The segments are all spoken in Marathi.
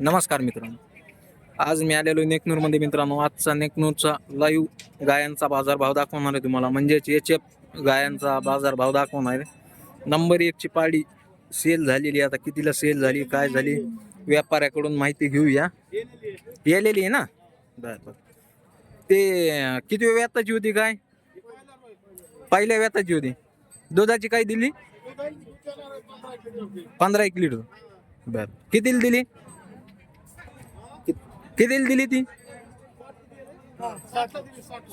नमस्कार मित्रांनो. आज मी आलेलो नेकनूरमध्ये मित्रांनो. आजचा नेकनूरचा लाईव्ह गायांचा बाजारभाव दाखवणार आहे तुम्हाला. म्हणजेच एच एफ गायांचा बाजारभाव दाखवणार आहे. नंबर एकची पाडी सेल झालेली आहे. आता कितीला सेल झाली काय झाली व्यापाऱ्याकडून माहिती घेऊया. गेलेली आहे ना? बरं ते किती व्याताची होती काय? पहिल्या व्याताची होती. दुधाची काय दिली? पंधरा एक लिटर. बर. कितीला दिली? कितीला दिली ती?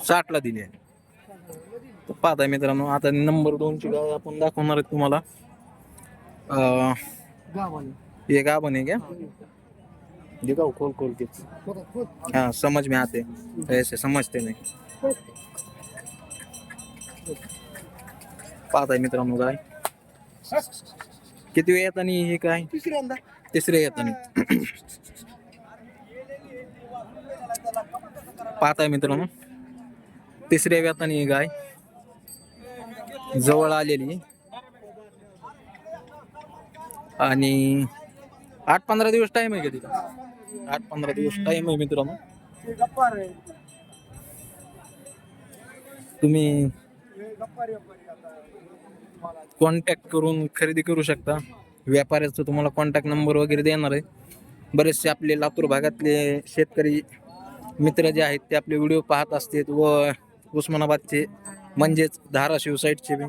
साठला दिली आहे. तर पाहताय मित्रांनो आता नंबर दोनची गाय आपण दाखवणार आहे तुम्हाला. ये गाभण आहे क्या दिखाओ खोल खोल के हाँ समझ में आते. ऐसे समजते नहीं. पाहताय मित्रांनो गाय. किती वेळ येतानी हे काय तिसऱ्यांदा तिसरे येतानी. पाहताय मित्रांनो. तिसऱ्या वेतानी गाय जवळ आलेली. आणि आठ पंधरा दिवस टाइम आहे का तिला? आठ पंधरा दिवस टाइम आहे मित्रांनो. तुम्ही कॉन्टॅक्ट करून खरेदी करू शकता. व्यापाऱ्याचा तुम्हाला कॉन्टॅक्ट नंबर वगैरे देणार आहे. बरेचसे आपले लातूर भागातले शेतकरी मित्र जे आहेत ते आपले व्हिडिओ पाहत असतात व उस्मानाबादचे म्हणजेच धाराशिव साईडचे बी.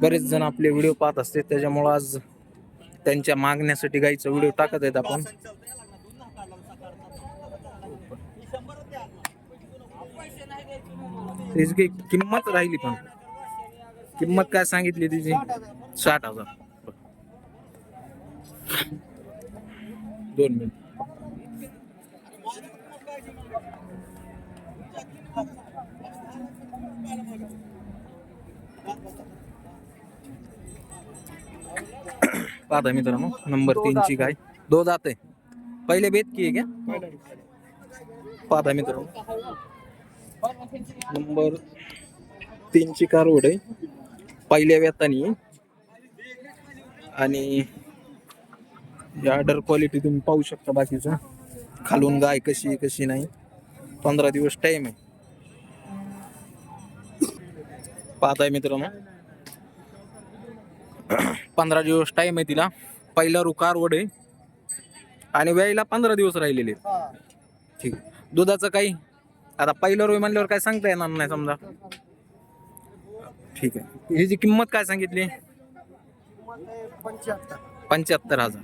बरेच जण आपले व्हिडिओ पाहत असतात. त्याच्यामुळं आज त्यांच्या मागण्यासाठी गाईचा व्हिडिओ टाकत आहेत आपण. त्याची किंमत राहिली पण. किंमत काय सांगितली तिची? साठ हजार. दोन मिनिट पाहता मित्रांनो नंबर तीनची गाय दो जाते. पहिले बेत की आहे क्या पाहता मित्रांनो. नंबर तीनची कारवड आहे. पहिल्या व्यतानी. आहे. आणि ऑर्डर क्वालिटी तुम्ही पाहू शकता बाकीचं. खालून गाय कशी कशी नाही. पंधरा दिवस टाइम आहे. पाहताय मित्रांनो. पंधरा दिवस टाइम आहे तिला. पहिला रू कारवड आहे. आणि वेळेला पंधरा दिवस राहिलेले ठीक. आहे. दुधाचं काही आता पहिलं रोय म्हणल्यावर काय सांगता येणार नाही समजा. ठीक आहे. ह्याची किंमत काय सांगितली? पंच्याहत्तर. पंच्याहत्तर हजार.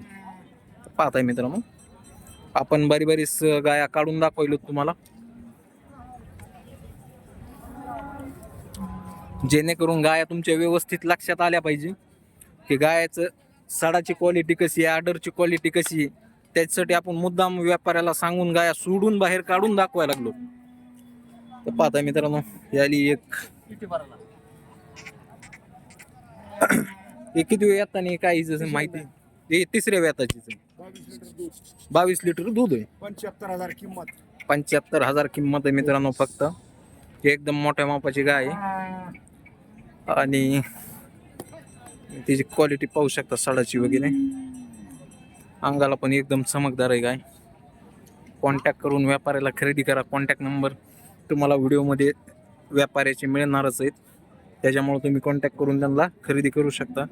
पाहताय मित्रांनो. आपण बारी बारीस गाया काढून दाखवलो तुम्हाला. जेणेकरून गाया तुमच्या व्यवस्थित लक्षात आल्या पाहिजे. की गायाचं सडाची क्वालिटी कशी आहे आर्डरची क्वालिटी कशी आहे त्याच्यासाठी आपण मुद्दाम व्यापाऱ्याला सांगून गाया सोडून बाहेर काढून दाखवायला लागलो. तर पाहता मित्रांनो याली एक. किती हे किती वेळ येताना काय जसं माहिती? हे तिसऱ्या व्याताचीच बावीस लिटर दूध आहे. पंच्याहत्तर हजार किंमत. पंच्याहत्तर हजार किंमत आहे मित्रांनो फक्त. एकदम मोठ्या मापाची गाय आहे. आणि तिची क्वालिटी पाहू शकता सडाची वगैरे. अंगाला पण एकदम चमकदार आहे गाय. कॉन्टॅक्ट करून व्यापाऱ्याला खरेदी करा. कॉन्टॅक्ट नंबर तुम्हाला व्हिडिओमध्ये व्यापाऱ्याचे मिळणारच आहेत. त्याच्यामुळे तुम्ही कॉन्टॅक्ट करून त्यांना खरेदी करू शकता.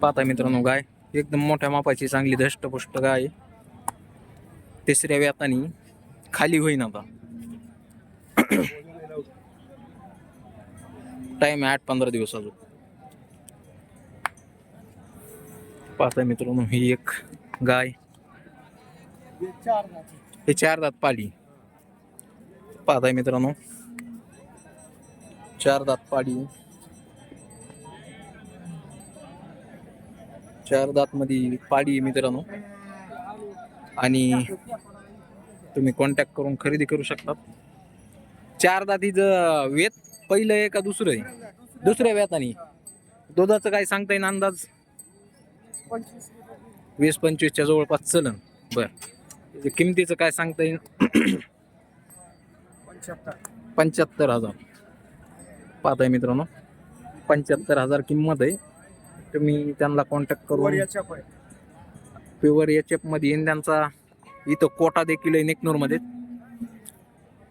पाहता मित्रांनो गाय एकदम मोठ्या मापाची चांगली धष्टपुष्ट गाय तिसऱ्या व्यातानी खाली होईन आता टाइम आहे आठ पंधरा दिवस अजून. पाहता मित्रांनो ही एक गाय. हे चार हे चार दात पाडी पाहताय मित्रांनो. चार दात पाडी चार दातमध्ये पाडी आहे मित्रांनो. आणि तुम्ही कॉन्टॅक्ट करून खरेदी करू शकतात. चार दातीचं वेत पहिलं आहे का दुसरं आहे? दुसऱ्या व्यातानी दुधाचं काय सांगता येईल अंदाज? वीस पंचवीसच्या जवळपास चलन. बर. किमतीचं काय सांगता येईल पंच्याहत्तर पंच्याहत्तर हजार. पाहताय मित्रांनो. पंच्याहत्तर हजार किंमत आहे. तुम्ही त्यांना कॉन्टॅक्ट करून पाय प्युअर एच एफमध्ये येईन त्यांचा. इथं कोटा देखील आहे नेकनूरमध्ये.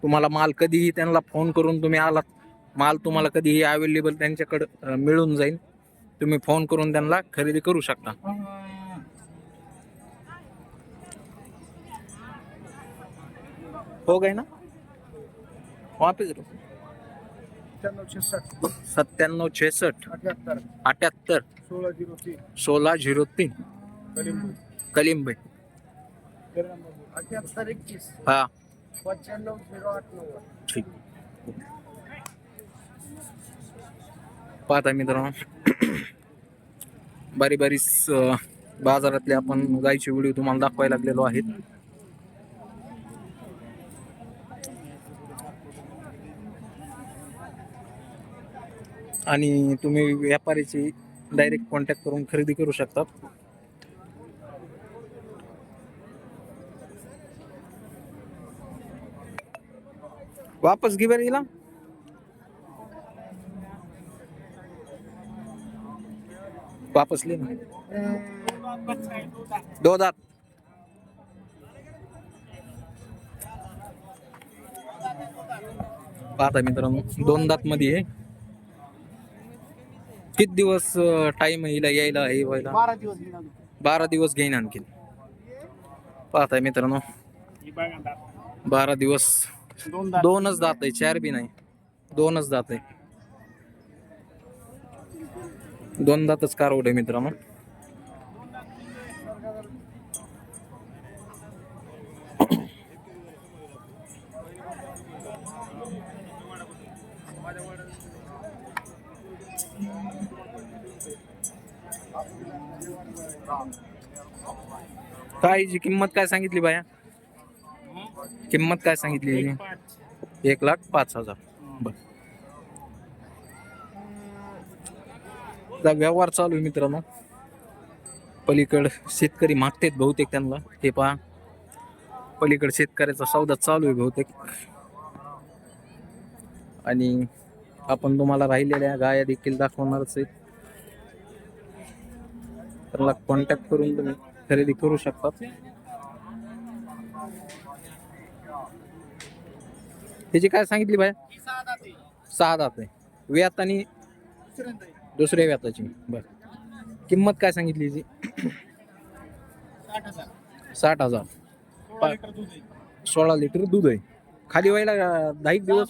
तुम्हाला माल कधीही त्यांना फोन करून तुम्ही आलात माल तुम्हाला कधीही अवेलेबल त्यांच्याकडं मिळून जाईल तुम्ही फोन करून त्यांना खरेदी करू शकता. हो गए ना? वापिस सत्त्याण्णव छेसष्ट. अठ्याहत्तर. अठ्याहत्तर. सोळा झिरो तीन. सोळा झिरो तीन. कलिंब कलिंबे अठ्याहत्तर एकतीस. हा. पंच्याण्णव झिरो आठ नव्वद ठीक. पाहता मित्रांनो. बारी बारीच अं, बाजारातले आपण गायचे व्हिडिओ तुम्हाला दाखवायला लागलेलो आहेत. आणि तुम्ही व्यापारीची डायरेक्ट कॉन्टॅक्ट करून खरेदी करू शकतात. वापस गिवर बरं हिला. वापस ले ना. दो दात. पाहता मित्रांनो दोन दात मध्ये आहे. किती दिवस टाइम हिला यायला हे व्हायला? बारा दिवस बारा दिवस घेईन आणखीन. पाहताय मित्रांनो. बारा दिवस. दोनच दात आहे चार बी नाही. दोनच दात आहे. दोन दातच कारवड आहे मित्रांनो. काय किंमत काय सांगितली बाया? किंमत काय सांगितली एक लाख पाच हजार. बर. व्यवहार चालू आहे मित्रांनो. पलीकड शेतकरी मागतेत बहुतेक त्यांना. हे पहा. पलीकड शेतकऱ्याचा सौदा चालू आहे बहुतेक. आणि आपण तुम्हाला राहिलेल्या गाया देखील दाखवणारच आहेत. त्याला कॉन्टॅक्ट करून तुम्ही खरेदी करू शकता त्याची काय सांगितली बाय सहा दात आहे. व्यात आणि दुसऱ्या व्याताची. बर. किंमत काय सांगितली याची? साठ हजार. सोळा लिटर दूध आहे. खाली व्हायला दहा एक दिवस?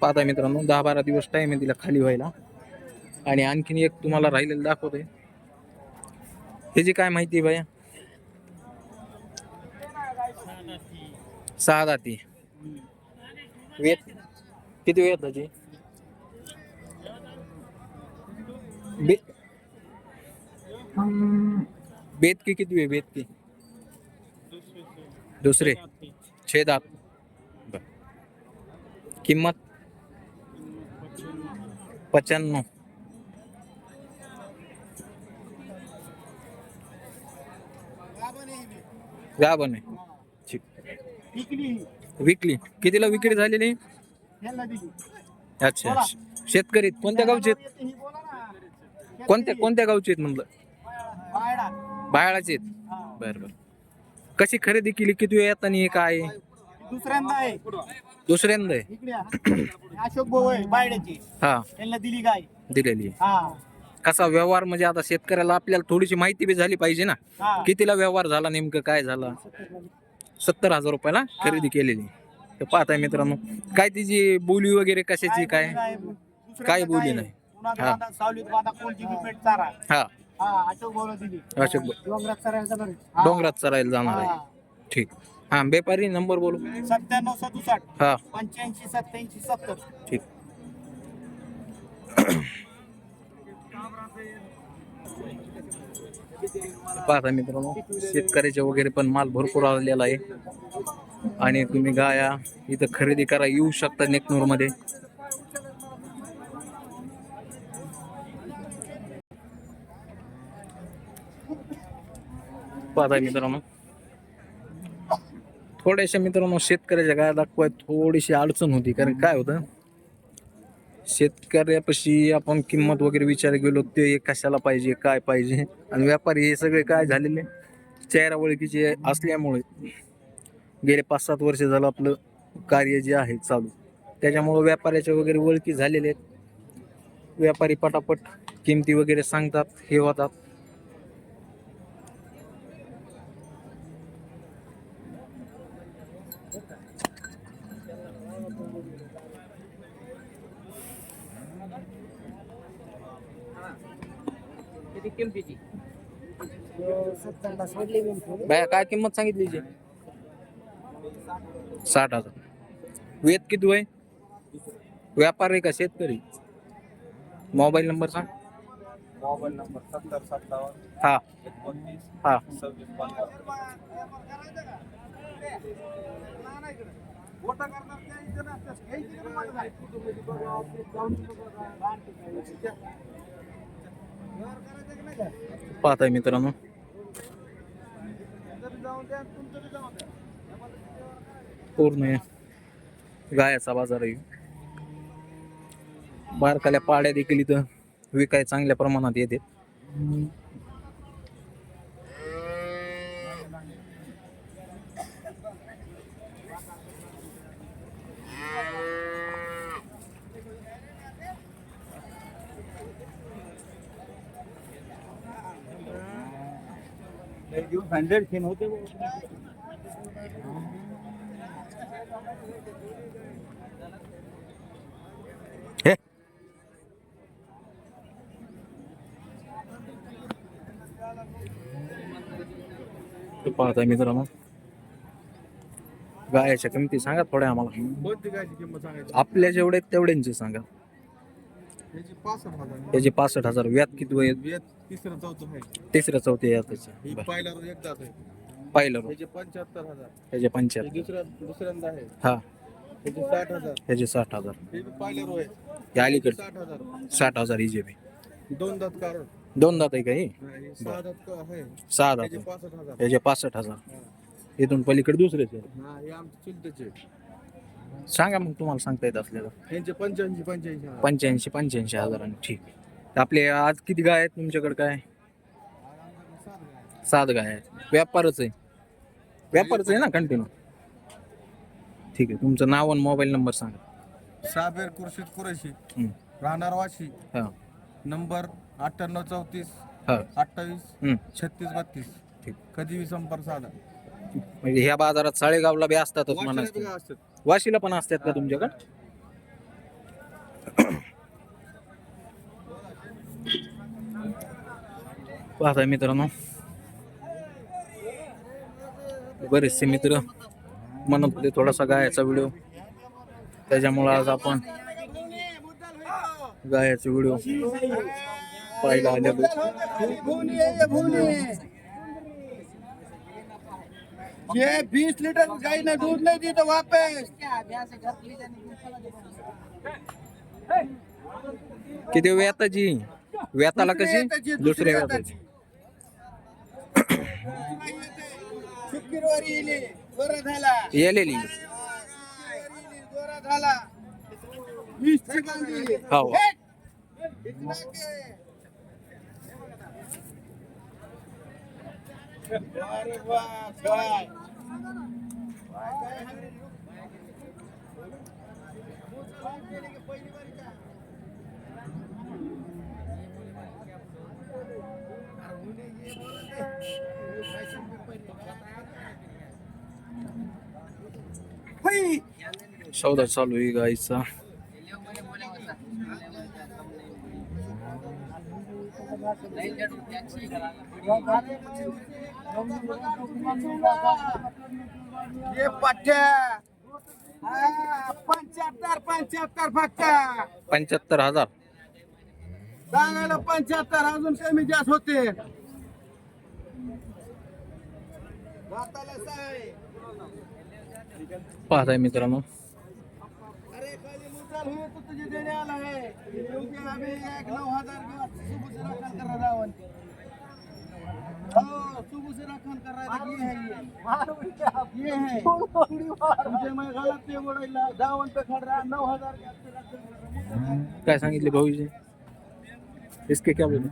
पाहता मित्रांनो दहा बारा दिवस टाइम आहे तिला खाली व्हायला. आणि आणखीन एक तुम्हाला राहिलेलं दाखवतोय. ह्याची काय माहिती भैया? सहा वेत त्याची बेत की बेत की? दुसरे. छे दात. किंमत? गाभण आहे. ठीक. विकली. विकली. कितीला विक्री झालेली? अच्छा. शेतकरी कोणत्या गावचे आहेत? कोणत्या कोणत्या गावचे आहेत म्हणलं? बायडा बाळाचे आहेत. बर बर. कशी खरेदी केली? किती वेळात आणि काय? दुसऱ्यांदा आहे. दुसऱ्यांदा आहे. इकडे या. अशोक भाऊ आहे बायड्याची हा. त्यांना दिली गाय. दिलेली आहे. हा. कसा व्यवहार म्हणजे आता शेतकऱ्याला आपल्याला थोडीशी माहिती बी झाली पाहिजे ना. कितीला व्यवहार झाला नेमकं काय झाला? सत्तर हजार रुपयाला खरेदी केलेली. तर पाहताय मित्रांनो काय तिची बोली वगैरे कशाची काय? काय बोली. नाही. हा. अशोक. डोंगरात चरायला जाणार आहे. ठीक. हा व्यापारी नंबर बोलू. सत्त्याण्णव सदुसष्ट. हा. पंच्याऐंशी सत्याऐंशी सत्तर. ठीक. पाहता मित्रांनो शेतकऱ्याचे वगैरे पण माल भरपूर आलेला आहे. आणि तुम्ही गाया इथं खरेदी करा येऊ शकता नेकनूरमध्ये. पाहता मित्रांनो थोड्याशा मित्रांनो शेतकऱ्याच्या गाया दाखवाय थोडीशी अडचण होती कारण काय होतं शेतकऱ्यापाशी आपण किंमत वगैरे विचार गेलो ते कशाला पाहिजे काय पाहिजे? आणि व्यापारी हे सगळे काय झालेले? चेहरा ओळखीचे असल्यामुळे गेले पाच सात वर्ष झालं आपलं कार्य जे आहे चालू. त्याच्यामुळं व्यापाऱ्याच्या वगैरे ओळखी झालेले आहेत. व्यापारी पटापट किमती वगैरे सांगतात हे होतात. बाया काय किंमत सांगितली हिची? साठ हजार. वेद किती वय? व्यापारी का शेतकरी? मोबाईल नंबर सांग. मोबाईल नंबर सत्तर सत्तावन्न हा. एकोणतीस हा. सव्वीस पंधरा. पाहताय मित्रांनो. पूर्ण गायाचा बाजार आहे. बारकाल्या पाड्या देखील इथं विकाय चांगल्या प्रमाणात येते. हंड्रेड खेन होते पाहताय मित्रांनो. गायाच्या किमती सांगा थोड्या आम्हाला. आपल्या जेवढे तेवढ्यांची सांगा. याची पासष्ट हजार त्याचे पासष्ट हजार. व्यात किती वय वेद तिसरं चौथं आहे. ही याचं पहिला रोज एकदाच आहे. पाहिलं. त्याचे पंच्याहत्तर हजार. त्याचे हे पंच्याहत्तर दुसऱ्या दुसऱ्यांदा आहे. हा. त्याचे साठ हजार. त्याचे साठ हजार. हे बी पहिला रो आहे. हे अलीकडे साठ हजार. साठ हजार ही जे बी. दोन दात कारण दोन दात आहे का ही? सहा दात का आहे. सहा दात त्याचे आहे. पासष्ट हजार. त्याचे पासष्ट हजार. हा. इथून पलीकडे दुसरेच आहे. हा हे आमचे चुलतेचे सांगा मग तुम्हाला सांगता येत असलेलं. यांचे पंच्याऐंशी पंच्याऐंशी हजार. पंच्याऐंशी पंच्याऐंशी हजारांनी ठीक. आहे आपले आज किती गाय आहेत तुमच्याकडे काय? सात गाय आहेत. व्यापारच आहे. व्यापारच आहे ना कंटिन्यू ठीक आहे तुमचं नाव आणि मोबाईल नंबर सांगा. साबेर खुर्शीद कुरेशी. हं. राहणार वाशी. हा. नंबर अठ्ठ्याण्णव चौतीस हा. अठ्ठावीस हं. छत्तीस बत्तीस. ठीक. कधीही संपर्क साधा. म्हणजे ह्या बाजारात साळेगावला बी असतातच म्हणा वाशीला बी असतात. वाशीला पण असतात का तुमच्याकडे? पाहताय मित्रांनो. बरेचसे मित्र म्हणत होते थोडासा गायाचा व्हिडिओ. त्याच्यामुळं आज आपण गायाचा व्हिडिओ पाहायला आलेलो ये बीस लीटर गाय ने दूध नहीं दी तो वापस किती व्याताची व्याताला कशी दुसऱ्या व्याताची शुक्रवारी गोरा झाला. येलेली. गोरा झाला. वीस सेकंद दिली हो. इतना के अरे वाह काय? सौदा चालू आहे गाईचा ये पठ्या पंच्याहत्तर पंच्याहत्तर फक्त. पंच्याहत्तर हजार. सांगायला पंच्याहत्तर अजून कमी जास्त होते. पाहताय मित्रांनो. अरे खाली मुद्दाल तो तुझे देने वाला है क्योंकि अभी एक नौ हजार सुबह से रखन कर रहा है ये है ये ये है मैं गलत पे खड़ रहा हज़ार इसके क्या बोले?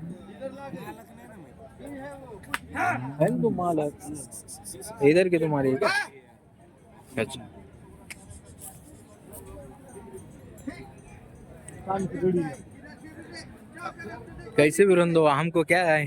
तो माल। है। इधर के तुम्हारे। अच्छा। कैसे भी रन दो हमको क्या है?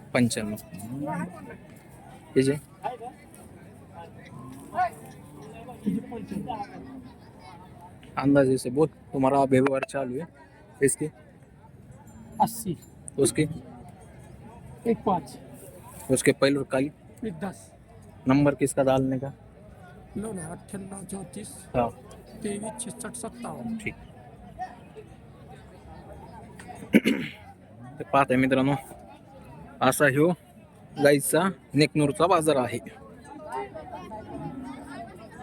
पंच्याण्णव याचे अंदाजे से बोल तुम्हारा व्यवहार चालू है। इसके? अस्सी। उसके? एक पाच। उसके पहले और काली? एक दस। नंबर किसका डालने का? नऊ अठ्ठ्याण्णव चौतीस। हाँ। तेवीस छत्तीस सत्तावन्न ठीक। मित्रांनो। असा ह्यो गाईचा नेकनूरचा बाजार आहे.